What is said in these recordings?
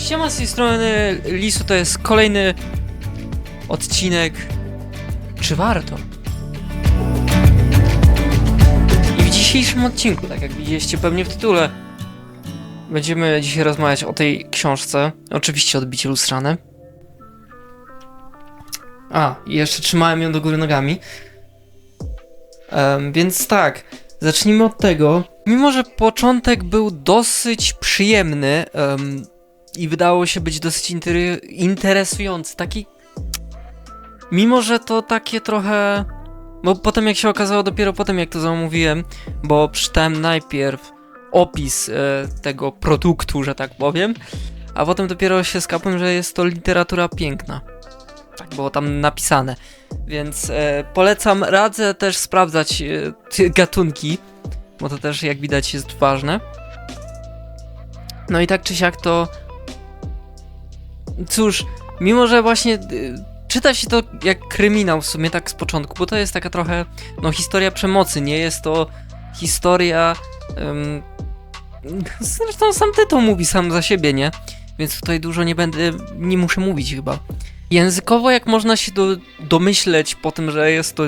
Siema z tej strony Lisu, to jest kolejny odcinek. Czy warto? I w dzisiejszym odcinku, tak jak widzieliście pewnie w tytule Będziemy dzisiaj rozmawiać o tej książce. Oczywiście odbicie lustrzane. A, jeszcze trzymałem ją do góry nogami. Em, Więc tak, zacznijmy od tego. Mimo, że początek był dosyć przyjemny em, i wydało się być dosyć interesujący. Taki. Mimo, że to takie trochę. Bo potem, jak się okazało, dopiero potem, jak to zamówiłem, bo przeczytałem najpierw opis e, tego produktu, że tak powiem, a potem dopiero się skapłem, że jest to literatura piękna. Tak było tam napisane. Więc e, polecam, radzę też sprawdzać e, te gatunki, bo to też, jak widać, jest ważne. No i tak czy siak to Cóż, mimo że właśnie y, czyta się to jak kryminał w sumie tak z początku, bo to jest taka trochę, no historia przemocy, nie jest to historia, ym, zresztą sam tytuł mówi sam za siebie, nie? Więc tutaj dużo nie będę, nie muszę mówić chyba. Językowo jak można się do, domyśleć po tym, że jest to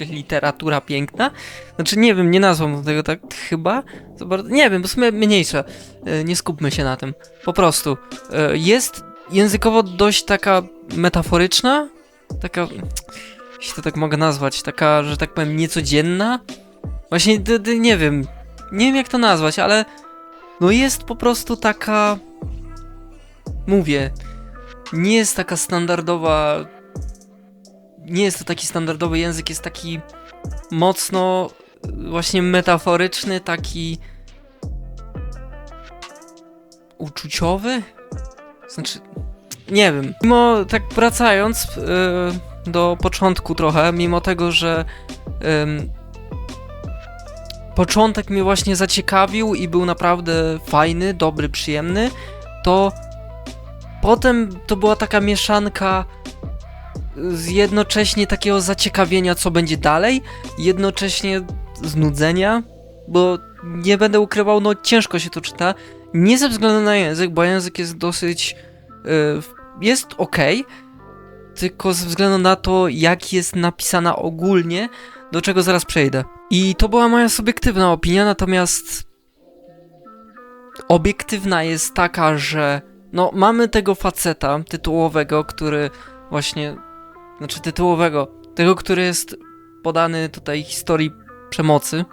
literatura piękna, znaczy nie wiem, nie nazwą tego tak chyba, nie wiem, bo sumie mniejsza, Y, nie skupmy się na tym. Po prostu. e, Jest językowo dość taka metaforyczna, taka, jeśli to tak mogę nazwać, taka, że tak powiem, niecodzienna. Właśnie, nie wiem, nie wiem jak to nazwać, ale no jest po prostu taka, mówię, nie jest taka standardowa, nie jest to taki standardowy język, jest taki mocno y, właśnie metaforyczny, taki uczuciowy? Znaczy, nie wiem. Mimo tak wracając yy, do początku trochę, mimo tego, że ym, początek mnie właśnie zaciekawił i był naprawdę fajny, dobry, przyjemny, to potem to była taka mieszanka z jednocześnie takiego zaciekawienia, co będzie dalej, jednocześnie znudzenia, bo nie będę ukrywał, no ciężko się to czyta, nie ze względu na język, bo język jest dosyć. y, jest ok, tylko ze względu na to, jak jest napisana ogólnie, do czego zaraz przejdę. I to była moja subiektywna opinia, natomiast. Obiektywna jest taka, że. No, mamy tego faceta tytułowego, który właśnie. Znaczy, tytułowego. Tego, który jest podany tutaj historii przemocy.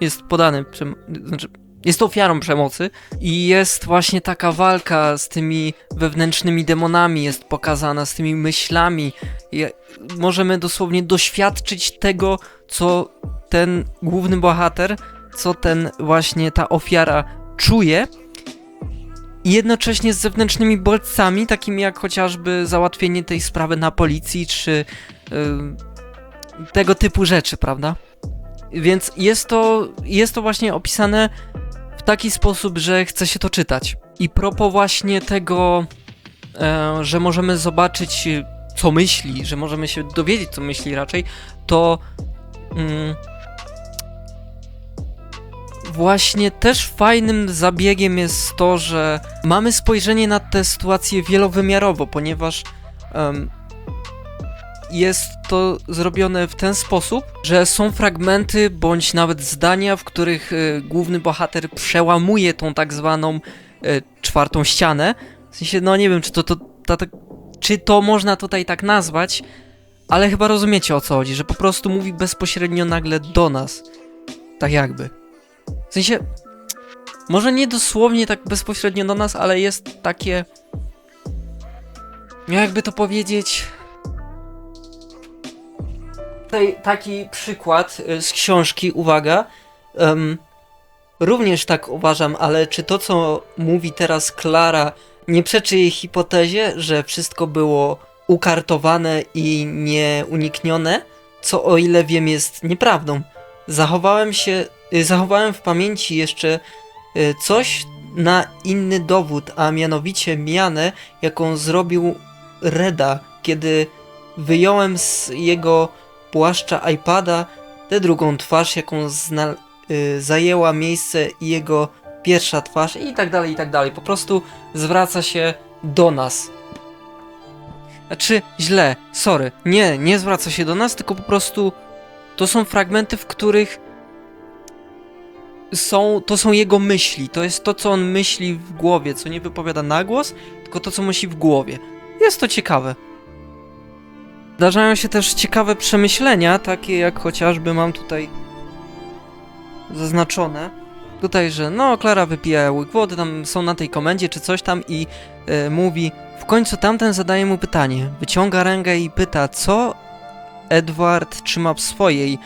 Jest podany. Przem- znaczy, jest ofiarą przemocy i jest właśnie taka walka z tymi wewnętrznymi demonami, jest pokazana z tymi myślami. I możemy dosłownie doświadczyć tego, co ten główny bohater, co ten właśnie ta ofiara czuje. I jednocześnie z zewnętrznymi bodźcami, takimi jak chociażby załatwienie tej sprawy na policji, czy yy, tego typu rzeczy, prawda? Więc jest to, jest to właśnie opisane w taki sposób, że chce się to czytać. I propos właśnie tego, e, że możemy zobaczyć, co myśli, że możemy się dowiedzieć, co myśli raczej, to mm, właśnie też fajnym zabiegiem jest to, że mamy spojrzenie na tę sytuację wielowymiarowo, ponieważ em, jest to zrobione w ten sposób, że są fragmenty bądź nawet zdania, w których y, główny bohater przełamuje tą tak zwaną y, czwartą ścianę. W sensie, no nie wiem, czy to, to, czy to można tutaj tak nazwać, ale chyba rozumiecie o co chodzi, że po prostu mówi bezpośrednio nagle do nas. Tak jakby. W sensie, może nie dosłownie tak bezpośrednio do nas, ale jest takie. Jakby to powiedzieć tutaj taki przykład y, z książki, uwaga. em, również tak uważam, ale czy to, co mówi teraz Klara, nie przeczy jej hipotezie, że wszystko było ukartowane i nieuniknione? Co o ile wiem jest nieprawdą. Zachowałem się, y, zachowałem w pamięci jeszcze y, coś na inny dowód, a mianowicie mianę, jaką zrobił Reda, kiedy wyjąłem z jego płaszcza iPada tę drugą twarz, jaką y, zajęła miejsce jego pierwsza twarz i tak dalej, i tak dalej. Po prostu zwraca się do nas. Znaczy, źle, sorry. Nie, nie zwraca się do nas, tylko po prostu to są fragmenty, w których są, to są jego myśli. To jest to, co on myśli w głowie, co nie wypowiada na głos, tylko to, co myśli w głowie. Jest to ciekawe. Zdarzają się też ciekawe przemyślenia, takie jak chociażby mam tutaj zaznaczone. Tutaj, że no, Klara wypija łyk wody, tam są na tej komendzie czy coś tam i e, mówi. W końcu tamten zadaje mu pytanie. Wyciąga rękę i pyta, co Edward trzyma w swojej.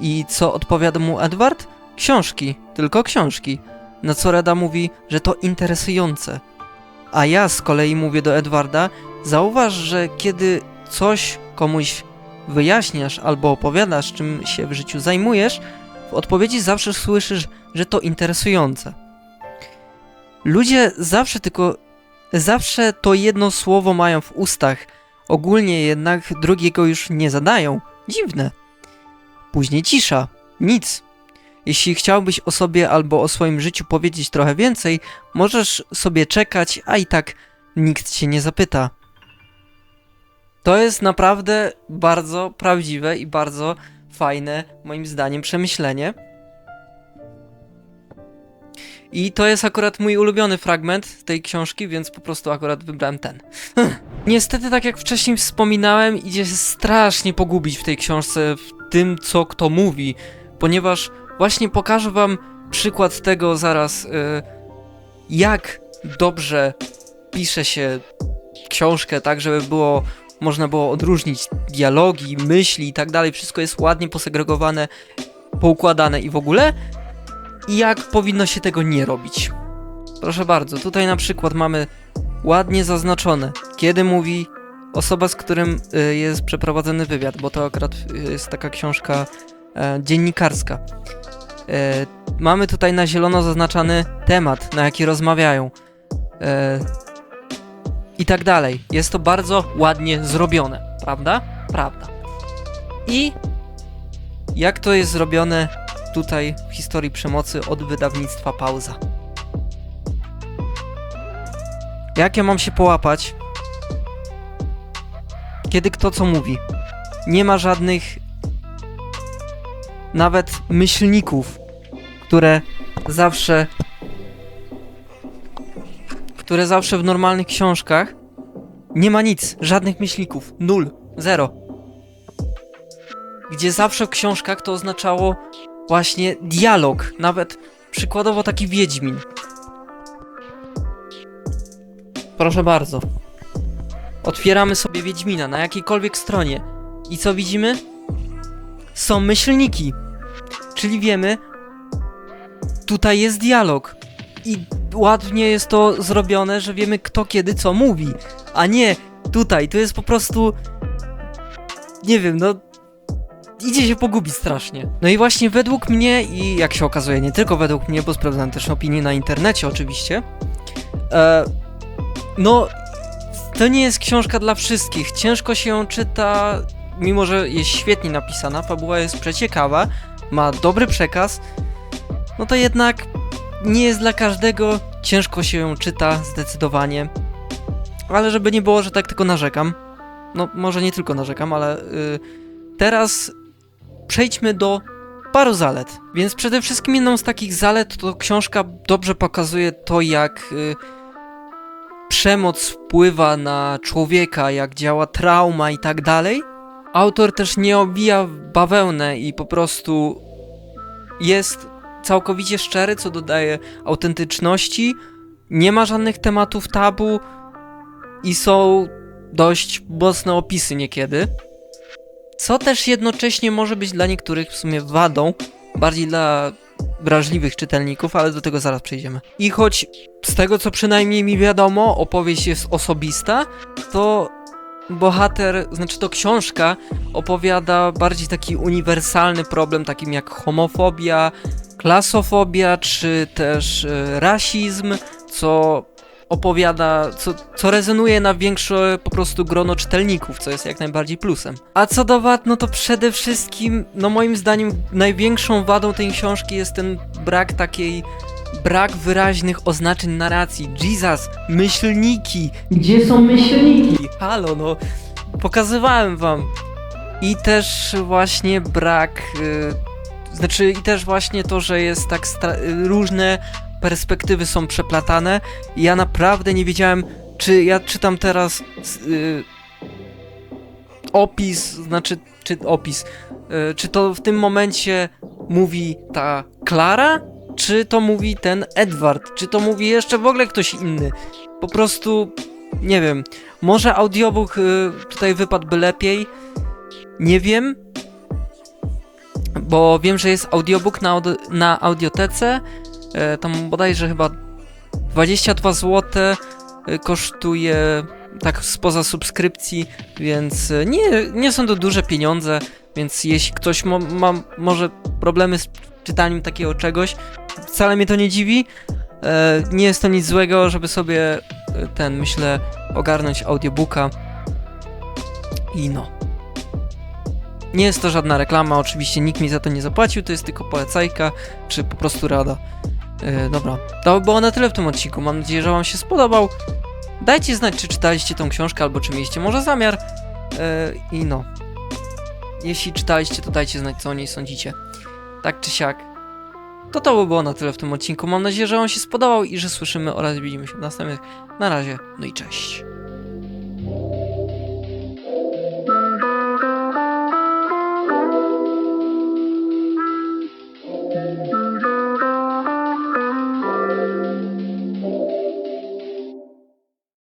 I co odpowiada mu Edward? Książki, tylko książki. Na co Reda mówi, że to interesujące. A ja z kolei mówię do Edwarda, zauważ, że kiedy coś komuś wyjaśniasz albo opowiadasz, czym się w życiu zajmujesz, w odpowiedzi zawsze słyszysz, że to interesujące. Ludzie zawsze tylko, zawsze to jedno słowo mają w ustach, ogólnie jednak drugiego już nie zadają. Dziwne. Później cisza. Nic. Jeśli chciałbyś o sobie albo o swoim życiu powiedzieć trochę więcej, możesz sobie czekać, a i tak nikt cię nie zapyta. To jest naprawdę bardzo prawdziwe i bardzo fajne, moim zdaniem, przemyślenie. I to jest akurat mój ulubiony fragment tej książki, więc po prostu akurat wybrałem ten. Niestety, tak jak wcześniej wspominałem, idzie się strasznie pogubić w tej książce, w tym, co kto mówi, ponieważ właśnie pokażę wam przykład tego zaraz, y, jak dobrze pisze się książkę, tak żeby było można było odróżnić dialogi, myśli i tak dalej, wszystko jest ładnie posegregowane, poukładane i w ogóle. I jak powinno się tego nie robić. Proszę bardzo, tutaj na przykład mamy ładnie zaznaczone, kiedy mówi osoba, z którym y, jest przeprowadzony wywiad, bo to akurat y, jest taka książka e, dziennikarska. E, mamy tutaj na zielono zaznaczany temat, na jaki rozmawiają. E, I tak dalej. Jest to bardzo ładnie zrobione, prawda? Prawda. I jak to jest zrobione tutaj w historii przemocy od wydawnictwa Pauza? Jak ja mam się połapać, kiedy kto co mówi? Nie ma żadnych nawet myślników, które zawsze które zawsze w normalnych książkach nie ma nic, żadnych myślników, nul, zero. Gdzie zawsze w książkach to oznaczało właśnie dialog, nawet przykładowo taki Wiedźmin. Proszę bardzo. Otwieramy sobie Wiedźmina na jakiejkolwiek stronie i co widzimy? Są myślniki. Czyli wiemy, tutaj jest dialog. I ładnie jest to zrobione, że wiemy kto kiedy co mówi. A nie tutaj, to jest po prostu. Nie wiem, no. Idzie się pogubić strasznie. No i właśnie według mnie, i jak się okazuje, nie tylko według mnie, bo sprawdzałem też opinie na internecie oczywiście. E, no, to nie jest książka dla wszystkich. Ciężko się ją czyta, mimo że jest świetnie napisana, fabuła jest przeciekawa, ma dobry przekaz, no to jednak nie jest dla każdego, ciężko się ją czyta zdecydowanie. Ale żeby nie było, że tak tylko narzekam, no może nie tylko narzekam, ale y, teraz przejdźmy do paru zalet. Więc przede wszystkim jedną z takich zalet to książka dobrze pokazuje to, jak y, przemoc wpływa na człowieka, jak działa trauma i tak dalej. Autor też nie obija w bawełnę i po prostu jest całkowicie szczery, co dodaje autentyczności. Nie ma żadnych tematów tabu i są dość mocne opisy niekiedy. Co też jednocześnie może być dla niektórych w sumie wadą, bardziej dla wrażliwych czytelników, ale do tego zaraz przejdziemy. I choć z tego co przynajmniej mi wiadomo, opowieść jest osobista, to bohater, znaczy to książka opowiada bardziej taki uniwersalny problem, takim jak homofobia, klasofobia, czy też e, rasizm, co opowiada, co, co rezonuje na większe po prostu grono czytelników, co jest jak najbardziej plusem. A co do wad, no to przede wszystkim, no moim zdaniem największą wadą tej książki jest ten brak takiej brak wyraźnych oznaczeń narracji. Jesus, myślniki! Gdzie są myślniki? Halo, no, pokazywałem wam. I też właśnie brak, y, znaczy i też właśnie to, że jest tak y, różne perspektywy są przeplatane. Ja naprawdę nie wiedziałem, czy ja czytam teraz s- y, opis, znaczy, czy opis, y, czy to w tym momencie mówi ta Klara, czy to mówi ten Edward, czy to mówi jeszcze w ogóle ktoś inny. Po prostu, nie wiem, może audiobook y, tutaj wypadłby lepiej, nie wiem, bo wiem, że jest audiobook na, na audiotece, tam bodajże chyba 22 zł e, kosztuje tak spoza subskrypcji, więc e, nie, nie są to duże pieniądze, więc jeśli ktoś mo, ma może problemy z czytaniem takiego czegoś, wcale mnie to nie dziwi. E, nie jest to nic złego, żeby sobie e, ten, myślę, ogarnąć audiobooka. I no. Nie jest to żadna reklama, oczywiście nikt mi za to nie zapłacił, to jest tylko polecajka, czy po prostu rada. E, dobra, to by było na tyle w tym odcinku. Mam nadzieję, że Wam się spodobał. Dajcie znać, czy czytaliście tą książkę, albo czy mieliście może zamiar. E, I no. Jeśli czytaliście, to dajcie znać, co o niej sądzicie. Tak czy siak. To to by było na tyle w tym odcinku. Mam nadzieję, że Wam się spodobał i że słyszymy oraz widzimy się w następnych. Na razie, no i cześć.